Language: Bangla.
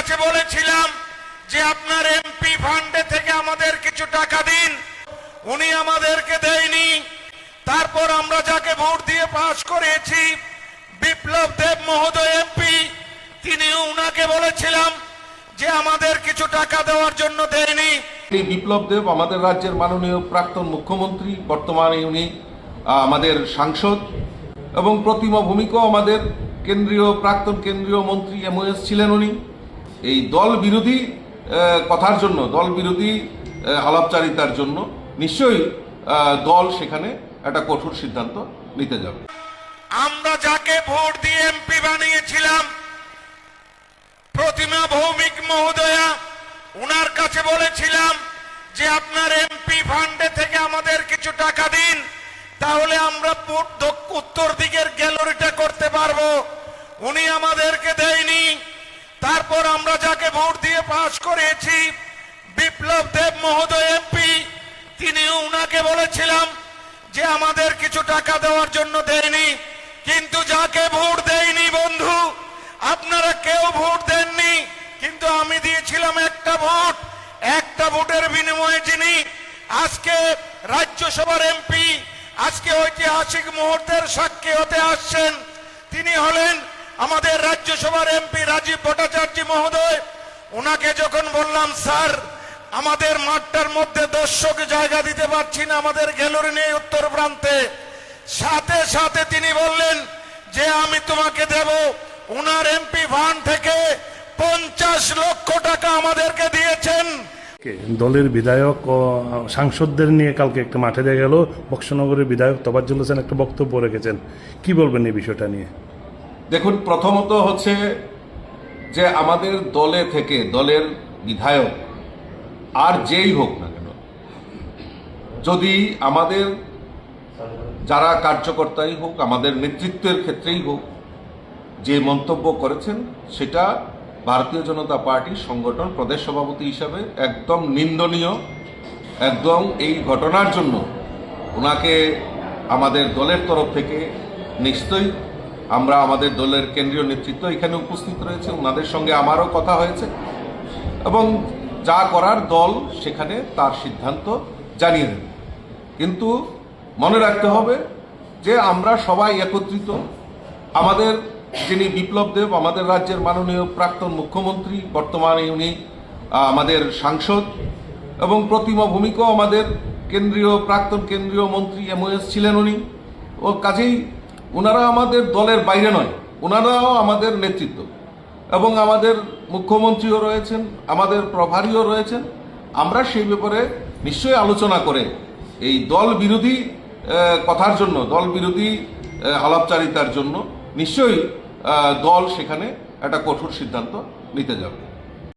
কাছে বলেছিলাম যে আপনার এমপি ফান্ডে থেকে আমাদের কিছু টাকা দিন। উনি আমাদেরকে দেয়নি। তারপর আমরা যাকে ভোট দিয়ে পাশ করেছি, বিপ্লব দেব মহোদয় এমপি তিনি উনাকে বলেছিলাম যে আমাদের কিছু টাকা দেওয়ার জন্য দেয়নি। বিপ্লব দেব আমাদের রাজ্যের মাননীয় প্রাক্তন মুখ্যমন্ত্রী, বর্তমানে উনি আমাদের সাংসদ এবং প্রতিমা ভূমিকাও আমাদের কেন্দ্রীয়, প্রাক্তন কেন্দ্রীয় মন্ত্রী এমওএস ছিলেন উনি। এই দল বিরোধী কথার জন্য, দল বিরোধী আলাপচারিতার জন্য নিশ্চয়ই দল সেখানে একটা কঠোর সিদ্ধান্ত নিতে যাবে। আমরা যাকে ভোট দিয়ে এমপি বানিয়েছিলাম, প্রতিমা ভৌমিক মহোদয়া, উনার কাছে বলেছিলাম যে আপনার এমপি ফান্ডে থেকে আমাদের কিছু টাকা দিন, তাহলে আমরা উত্তর দিকের গ্যালারিটা করতে পারব। উনি আমাদেরকে দেয়নি। তারপর আমরা যাকে ভোট দিয়ে পাশ করেছি, বিপ্লব দেব মহোদয় এমপি তিনি উনাকে বলেছিলাম যে আমাদের কিছু টাকা দেওয়ার জন্য দেয়নি, কিন্তু যাকে ভোট দেয়নি বন্ধু, আপনারা কেউ ভোট দেননি, কিন্তু আমি দিয়েছিলাম একটা ভোট, একটা ভোটের বিনিময়ে যিনি আজকে রাজ্যসভার এমপি, আজকে ঐতিহাসিক মুহূর্তের সাক্ষী হতে আসছেন, তিনি হলেন আমাদের রাজ্যসভার এমপি রাজীব ভট্টাচার্য মহোদয় ওনাকে যখন বললাম, স্যার, আমাদের মাঠটার মধ্যে দর্শক জায়গা দিতে পারছি না, আমাদের গ্যালারি নেই উত্তর প্রান্তে। সাথে সাথে তিনি বললেন, যে আমি তোমাকে দেব ওনার এমপি ফান্ড থেকে পঞ্চাশ লক্ষ টাকা আমাদেরকে দিয়েছেন? দলের বিধায়ক সাংসদদের নিয়ে কালকে একটা মাঠে দেখা গেল। বক্সনগরের বিধায়ক তবাজ্জুল হোসেন একটা বক্তব্য রেখেছেন। কি বলবেন এই বিষয়টা নিয়ে? দেখুন, প্রথমত হচ্ছে যে আমাদের দলে থেকে, দলের বিধায়ক, আর যেই হোক না কেন, যদি আমাদের যারা কার্যকর্তাই হোক, আমাদের নেতৃত্বের ক্ষেত্রেই হোক, যে মন্তব্য করেছেন, সেটা ভারতীয় জনতা পার্টির সংগঠন প্রদেশ সভাপতি হিসাবে একদম নিন্দনীয়, একদম এই ঘটনার জন্য ওনাকে আমাদের দলের তরফ থেকে নিশ্চয়ই আমরা আমাদের দলের কেন্দ্রীয় নেতৃত্ব এখানে উপস্থিত রয়েছে, ওনাদের সঙ্গে আমারও কথা হয়েছে। এবং যা করার দল সেখানে তার সিদ্ধান্ত জানিয়ে দেবে। কিন্তু মনে রাখতে হবে যে আমরা সবাই একত্রিত। আমাদের যিনি বিপ্লব দেব, আমাদের রাজ্যের মাননীয় প্রাক্তন মুখ্যমন্ত্রী, বর্তমানে উনি আমাদের সাংসদ এবং প্রতিমা ভূমিকাও আমাদের কেন্দ্রীয়, প্রাক্তন কেন্দ্রীয় মন্ত্রী এমওএস ছিলেন উনি। ও কাজেই ওনারা আমাদের দলের বাইরে নয়, ওনারাও আমাদের নেতৃত্ব। এবং আমাদের মুখ্যমন্ত্রীও রয়েছেন, আমাদের প্রভারীও রয়েছেন। আমরা সেই ব্যাপারে নিশ্চয়ই আলোচনা করে এই দল বিরোধী কথার জন্য, দল বিরোধী আলাপচারিতার জন্য নিশ্চয়ই দল সেখানে একটা কঠোর সিদ্ধান্ত নিতে যাবে।